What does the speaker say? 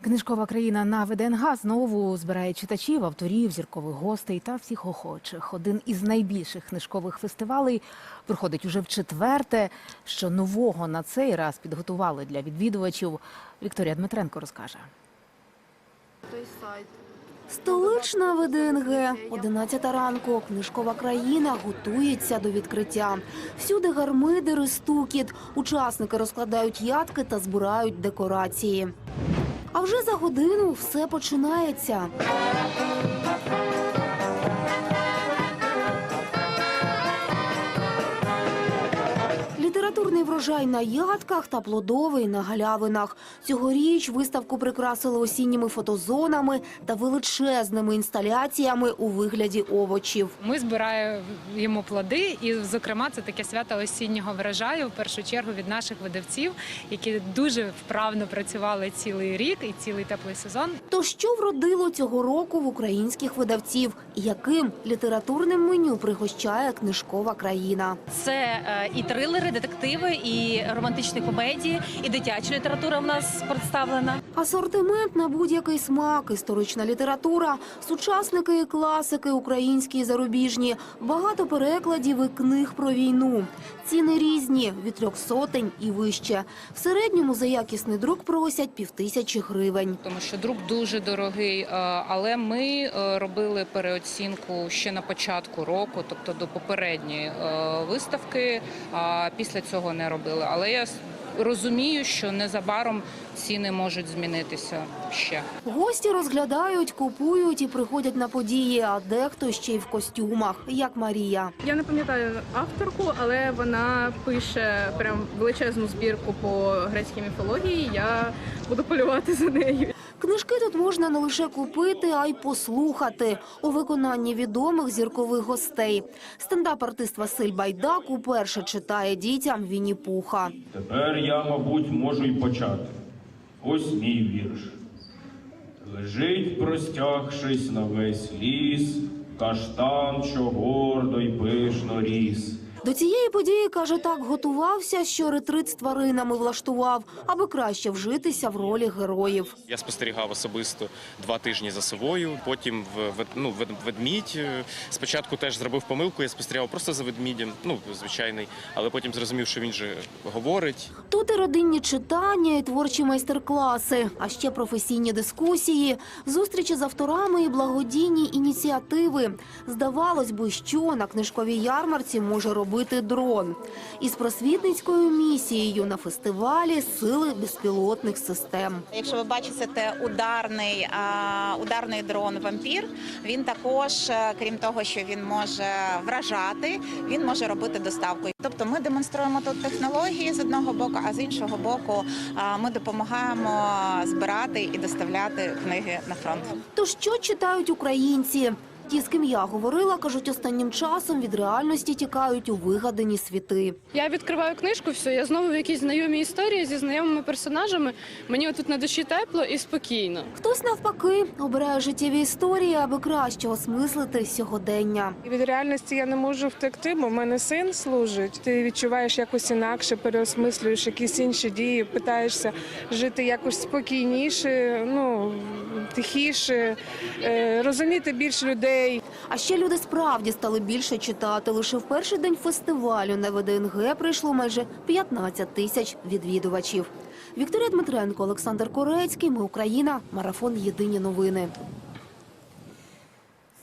Книжкова країна на ВДНГ знову збирає читачів, авторів, зіркових гостей та всіх охочих. Один із найбільших книжкових фестивалей проходить уже в четверте. Що нового на цей раз підготували для відвідувачів. Вікторія Дмитренко розкаже. Столична ВДНГ, 11 ранку. Книжкова країна готується до відкриття. Всюди гармидери, стукіт. Учасники розкладають ядки та збирають декорації. А вже за годину все починається. Врожай на ядках та плодовий на галявинах. Цьогоріч виставку прикрасили осінніми фотозонами та величезними інсталяціями у вигляді овочів. Ми збираємо плоди, і, зокрема, це таке свято осіннього врожаю в першу чергу від наших видавців, які дуже вправно працювали цілий рік і цілий теплий сезон. То що вродило цього року в українських видавців? Яким літературним меню пригощає книжкова країна? Це е, і трилери, детективи, і романтичні комедії, і дитяча література в нас представлена. Асортимент на будь-який смак, історична література, сучасники і класики, українські і зарубіжні, багато перекладів і книг про війну. Ціни різні від трьох сотень і вище. В середньому за якісний друк просять півтисячі гривень. тому що друк дуже дорогий. е, Але ми е, робили переоцінку ще на початку року, тобто до попередньої е, виставки. А після цього не робили. Але я розумію, що незабаром ціни можуть змінитися ще. Гості розглядають, купують і приходять на події, а дехто ще й в костюмах, як Марія. Я не пам'ятаю авторку, але вона пише прям величезну збірку по грецькій міфології. Я буду полювати за нею. Книжки тут можна не лише купити, а й послухати у виконанні відомих зіркових гостей. Стендап-артист Василь Байдак уперше читає дітям Вінні Пуха. Тепер я, мабуть, можу й почати. Ось мій вірш. Лежить, простягшись на весь ліс, каштан, що гордо й пишно ріс. До цієї події каже, так готувався, що ретрит з тваринами влаштував, аби краще вжитися в ролі героїв. Я спостерігав особисто два тижні за совою. Потім в ну, вед- ведмідь. е, Спочатку теж зробив помилку. Я спостерігав просто за ведмідем, ну звичайний, але потім зрозумів, що він же говорить. Тут і родинні читання, і творчі майстер-класи, а ще професійні дискусії, зустрічі з авторами і благодійні ініціативи. Здавалось би, що на книжковій ярмарці може робити дрон. Із просвітницькою місією на фестивалі сили безпілотних систем. Якщо ви бачите, це ударний, ударний дрон вампір. Він також, е, крім того, що він може вражати, він може робити доставку. Тобто ми демонструємо тут технології з одного боку, а з іншого боку, ми допомагаємо збирати і доставляти книги на фронт. То що читають українці? Ті, з ким я говорила, кажуть, останнім часом від реальності тікають у вигадані світи. Я відкриваю книжку, все, я знову в якійсь знайомій історії зі знайомими персонажами. Мені тут на душі тепло і спокійно. Хтось навпаки обирає життєві історії, аби краще осмислити сьогодення. Від реальності я не можу втекти, бо в мене син служить. Ти відчуваєш якось інакше, переосмислюєш якісь інші дії, питаєшся жити якось спокійніше, ну тихіше, е, розуміти більше людей. А ще люди справді стали більше читати. Лише в перший день фестивалю на ВДНГ прийшло майже 15 тисяч відвідувачів. Вікторія Дмитренко, Олександр Корецький. Ми Україна. Марафон Єдині новини.